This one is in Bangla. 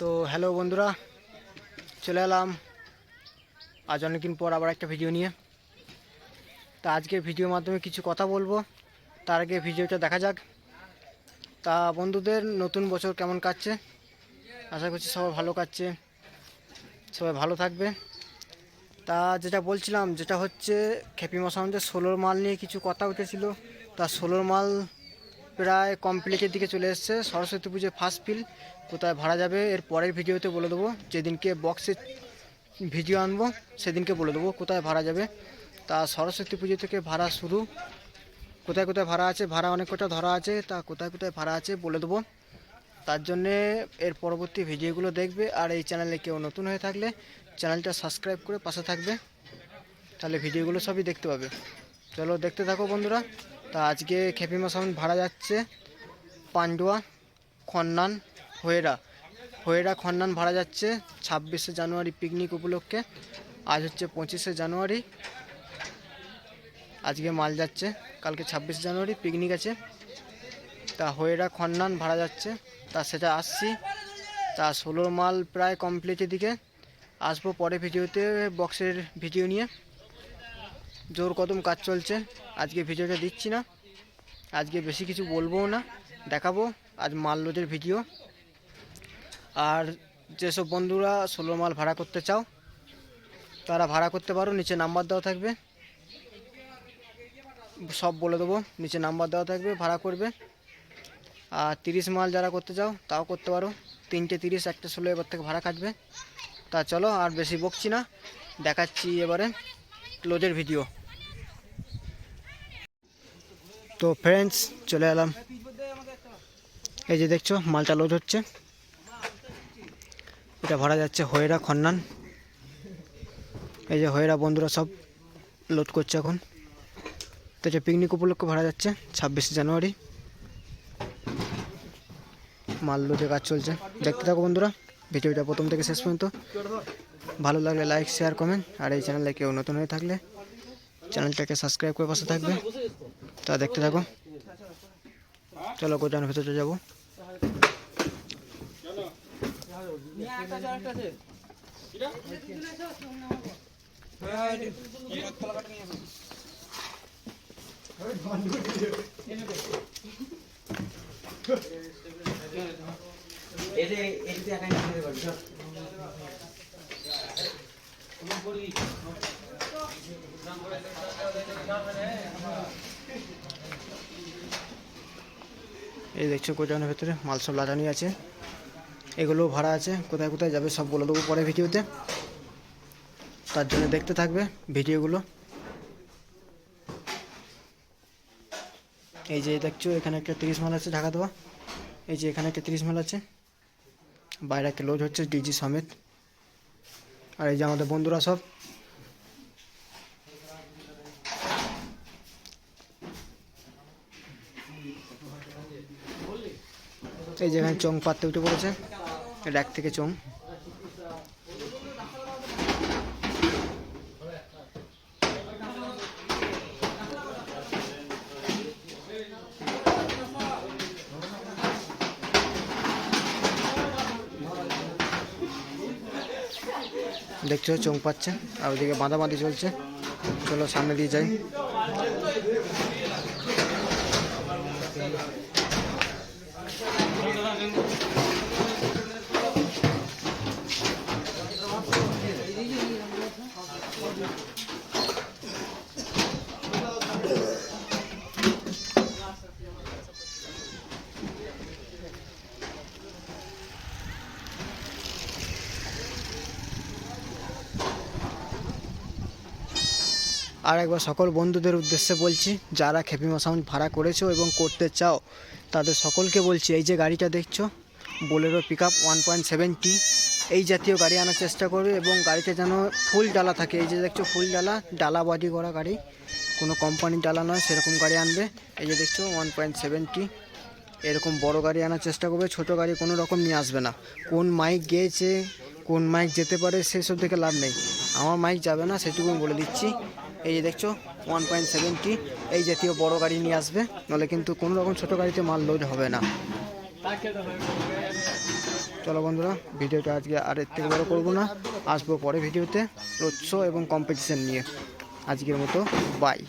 তো হ্যালো বন্ধুরা, চলে এলাম। আজ অনেকদিন পর আবার একটা ভিডিও নিয়ে। তা আজকের ভিডিওর মাধ্যমে কিছু কথা বলব। তার আগে ভিডিওটা দেখা যাক। তা বন্ধুদের, নতুন বছর কেমন কাটছে? আশা করছি সবাই ভালো কাটছে। সবাই ভালো থাকবে। তা যেটা বলছিলাম, যেটা হচ্ছে খেপি মশামদের ষোলোর মাল নিয়ে কিছু কথা উঠেছিল। তা ষোলোর মাল প্রায় কমপ্লিটের দিকে চলে এসছে। সরস্বতী পুজো ফার্স্ট ফিল কোথায় ভাড়া যাবে এর পরের ভিডিওতে বলে দেবো। যেদিনকে বক্সে ভিডিও আনব, সেদিনকে বলে দেবো কোথায় ভাড়া যাবে। তা সরস্বতী পুজো থেকে ভাড়া শুরু। কোথায় কোথায় ভাড়া আছে, ভাড়া অনেক কটা ধরা আছে, তা কোথায় কোথায় ভাড়া আছে বলে দেবো। তার জন্যে এর পরবর্তী ভিডিওগুলো দেখবে। আর এই চ্যানেলে কেউ নতুন হয়ে থাকলে চ্যানেলটা সাবস্ক্রাইব করে পাশে থাকবে। তাহলে ভিডিওগুলো সবই দেখতে পাবে। চলো দেখতে থাকো বন্ধুরা। তা আজকে খেপিমা সাউন্ড ভাড়া যাচ্ছে পান্ডুয়া, খন্নান, হয়েরা। হয়েরা, খন্নান ভাড়া যাচ্ছে ছাব্বিশে জানুয়ারি পিকনিক উপলক্ষে। আজ হচ্ছে পঁচিশে জানুয়ারি। আজকে মাল যাচ্ছে, কালকে ছাব্বিশে জানুয়ারি পিকনিক আছে। তা হয়েরা, খন্নান ভাড়া যাচ্ছে। তা সেটা আসছি। তা ষোলোর মাল প্রায় কমপ্লিটের দিকে আসব পরে ভিডিওতে বক্সের ভিডিও নিয়ে। জোর কদম কাজ চলছে। আজকে ভিডিওটা দিচ্ছি না। আজকে বেশি কিছু বলবোও না। দেখাবো আজ মাল লোডের ভিডিও। আর যেসব বন্ধুরা ষোলো মাল ভাড়া করতে চাও, তারা ভাড়া করতে পারো। নিচে নাম্বার দেওয়া থাকবে। সব বলে দেবো, নিচে নাম্বার দেওয়া থাকবে, ভাড়া করবে। আর তিরিশ মাল যারা করতে চাও, তাও করতে পারো। তিনটে তিরিশ, একটা ষোলো এবার থেকে ভাড়া কাটবে। তা চলো, আর বেশি বকছি না। দেখাচ্ছি এবারে। লোডের ভিডিও। তো ফ্রেন্ডস চলে এলাম। এই যে দেখছ, মালটা লোড হচ্ছে। এটা ভরা যাচ্ছে হয়েরা, খন্নান। এই যে হয়েরা বন্ধুরা সব লোড করছে এখন। তো যে পিকনিক উপলক্ষে ভরা যাচ্ছে, ছাব্বিশে জানুয়ারি। মাল লোডে কাজ চলছে। দেখতে থাকো বন্ধুরা। ভিডিওটা প্রথম থেকে শেষ পর্যন্ত ভালো লাগলে লাইক শেয়ার কমেন্ট আর এই চ্যানেলে কেউ নতুন হয়ে থাকলে চ্যানেলটাকে সাবস্ক্রাইব করে পাশে থাকবে তা দেখতে থাকো চলো গোটানোর ভেতরে যাব এই দেখছ গোডাউনের ভেতরে, মাল সব লাগানি আছে। এগুলো ভাড়া আছে, কোথায় কোথায় যাবে সব বলে দেবো পরে ভিডিওতে। তার জন্য দেখতে থাকবে ভিডিওগুলো। এই যে দেখছ, এখানে একটা তিরিশ মাল আছে ঢাকা দেওয়া। এই যে এখানে একটা তিরিশ মাল আছে। বাইরে লোড হচ্ছে ডিজি সমেত আর এই যে আমাদের বন্ধুরা সব। এই যে এখানে চং পাততে উঠে পড়েছে র্যাক থেকে চং দেখছ চোখ পাচ্ছে আর ওদিকে বাঁধাবাঁধি চলছে। চলো সামনে দিয়ে যাই। আর একবার সকল বন্ধুদের উদ্দেশ্যে বলছি, যারা খেপিমা সাউন্ড ভাড়া করেছ এবং করতে চাও, তাদের সকলকে বলছি, এই যে গাড়িটা দেখছ, Bolero pick up one point seventy এই জাতীয় গাড়ি আনার চেষ্টা করবে এবং গাড়িতে যেন ফুল ডালা থাকে। এই যে দেখছ, ফুল ডালা ডালা বডি করা গাড়ি। কোনো কোম্পানির ডালা নয়, সেরকম গাড়ি আনবে। এই যে দেখছ ওয়ান পয়েন্ট সেভেন্টি এরকম বড় গাড়ি আনার চেষ্টা করবে। ছোট গাড়ি কোনো রকম নিয়ে আসবে না। কোন মাইক গিয়েছে, কোন মাইক যেতে পারে, সেসব থেকে লাভ নেই। আমার মাইক যাবে না সেটুকু বলে দিচ্ছি। এই যে দেখছ ওয়ান পয়েন্ট সেভেন্টি এই জাতীয় বড় গাড়ি নিয়ে আসবে। নাহলে কিন্তু কোনো রকম ছোটো গাড়িতে মাল লোড হবে না। চলো বন্ধুরা, ভিডিওটা আজকে আর এর থেকে বড় করব না। আসব পরে ভিডিওতে, রোড এবং কম্পিটিশন নিয়ে। আজকের মতো বাই